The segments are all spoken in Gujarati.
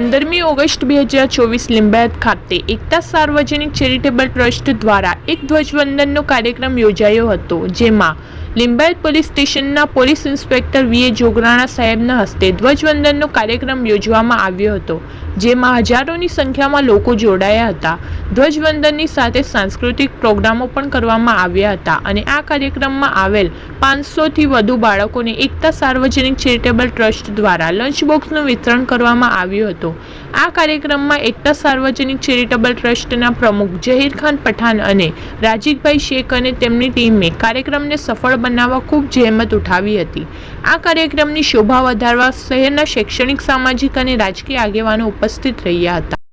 પંદરમી ઓગસ્ટ બે હજાર ચોવીસ લિંબાયત ખાતે એકતા સાર્વજનિક ચેરિટેબલ ટ્રસ્ટ દ્વારા એક ધ્વજવંદનનો કાર્યક્રમ યોજાયો હતો, જેમાં લિંબાયત પોલીસ સ્ટેશનના police inspector V A Jograna સાહેબના હસ્તે ધ્વજવંદનનો કાર્યક્રમ યોજવામાં આવ્યો હતો, જેમાં હજારોની સંખ્યામાં લોકો જોડાયા હતા. ધ્વજવંદનની સાથે સાંસ્કૃતિક પ્રોગ્રામો પણ કરવામાં આવ્યા હતા અને આ કાર્યક્રમમાં આવેલ પાંચસોથી વધુ બાળકોને એકતા સાર્વજનિક ચેરિટેબલ ટ્રસ્ટ દ્વારા લંચ બોક્સનું વિતરણ કરવામાં આવ્યું હતું. આ કાર્યક્રમમાં એકતા સાર્વજનિક ચેરિટેબલ ટ્રસ્ટના પ્રમુખ જહીર ખાન પઠાણ અને રાજીકભાઈ શેખ અને તેમની ટીમે કાર્યક્રમને સફળ બનાવવા ખૂબ જહેમત ઉઠાવી હતી આ કાર્યક્રમની શોભા વધારવા શહેરના શૈક્ષણિક સામાજિક અને રાજકીય આગેવાનો ઉપસ્થિત રહ્યા હતા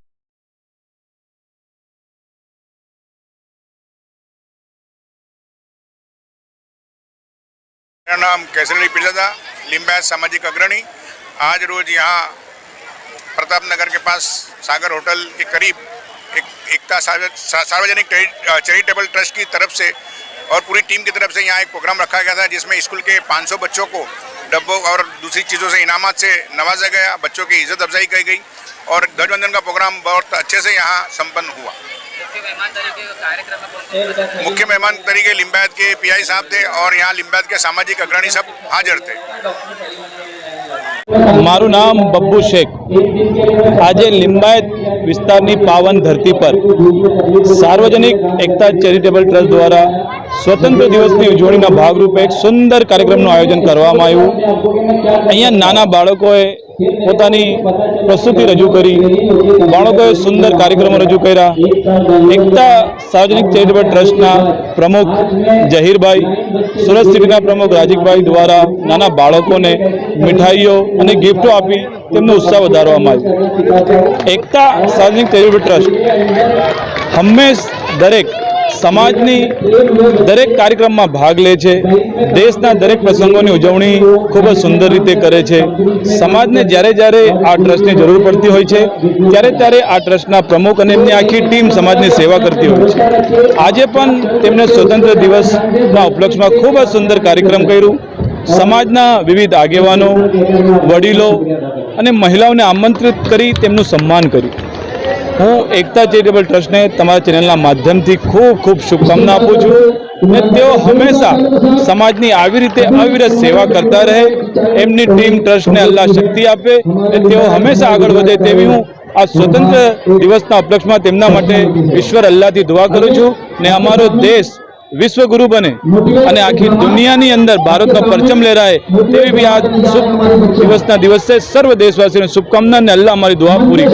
मेरा नाम केसर अली पिरजादा लिम्बायत सामाजिक अग्रणी आज रोज यहाँ प्रताप नगर के पास सागर होटल के करीब एक एकता सार्वजनिक चैरिटेबल ट्रस्ट की तरफ़ से और पूरी टीम की तरफ़ से यहाँ एक प्रोग्राम रखा गया था, जिसमें स्कूल के 500 बच्चों को डब्बों और दूसरी चीज़ों से इनामत से नवाजा गया, बच्चों की इज़्ज़त अफजाई की गई और ध्वजवंदन का प्रोग्राम बहुत अच्छे से यहाँ संपन्न हुआ। मुख्य मेहमान तरीके लिम्बायत के पीआई साहब थे और यहाँ लिम्बायत के सामाजिक अग्रणी सब हाजिर थे। મારું નામ બબ્બુ શેખ. આજે લિંબાયત વિસ્તારની પાવન ધરતી પર સાર્વજનિક એકતા ચેરિટેબલ ટ્રસ્ટ દ્વારા સ્વતંત્ર દિવસની ઉજવણીના ભાગરૂપે એક સુંદર કાર્યક્રમનું આયોજન કરવામાં આવ્યું. અહીંયા નાના બાળકોએ પોતાની પ્રસ્તુતિ રજૂ કરી. બાળકોએ સુંદર કાર્યક્રમો રજૂ કર્યા. એકતા સાર્વજનિક ચેરિટેબલ ટ્રસ્ટના પ્રમુખ જહીરભાઈ, સુરત સિટીના પ્રમુખ રાજીકભાઈ દ્વારા નાના બાળકોને મીઠાઈઓ અને ગિફ્ટો આપી તેમનો ઉત્સાહ વધારવામાં આવ્યો. એકતા સાર્વજનિક ચેરિટેબલ ટ્રસ્ટ હંમેશ દરેક સમાજની દરેક કાર્યક્રમમાં ભાગ લે છે. દેશના દરેક પ્રસંગોની ઉજવણી ખૂબ જ સુંદર રીતે કરે છે. સમાજને જ્યારે જ્યારે આ ટ્રસ્ટની જરૂર પડતી હોય છે, ત્યારે ત્યારે આ ટ્રસ્ટના પ્રમુખ અને એમની આખી ટીમ સમાજની સેવા કરતી હોય છે. આજે પણ તેમણે સ્વતંત્ર દિવસના ઉપલક્ષમાં ખૂબ જ સુંદર કાર્યક્રમ કર્યું. સમાજના વિવિધ આગેવાનો, વડીલો અને મહિલાઓને આમંત્રિત કરી તેમનું સન્માન કર્યું. હું એકતા ચેરિટેબલ ટ્રસ્ટને તમારા ચેનલના માધ્યમથી ખૂબ ખૂબ શુભકામના આપું છું અને તેઓ હંમેશા સમાજની આવી રીતે અવિરત સેવા કરતા રહે, એમની ટીમ ટ્રસ્ટને અલ્લાહ શક્તિ આપે અને તેઓ હંમેશા આગળ વધે તેવી હું આ સ્વતંત્ર દિવસના ઉપલક્ષમાં તેમના માટે ઈશ્વર અલ્લાહથી દુઆ કરું છું ને અમારો દેશ વિશ્વગુરુ બને અને આખી દુનિયાની અંદર ભારતનો પરચમ લહેરાય તેવી બી આ શુભ દિવસના દિવસે સર્વ દેશવાસીઓને શુભકામના અને અલ્લાહ અમારી દુઆ પૂરી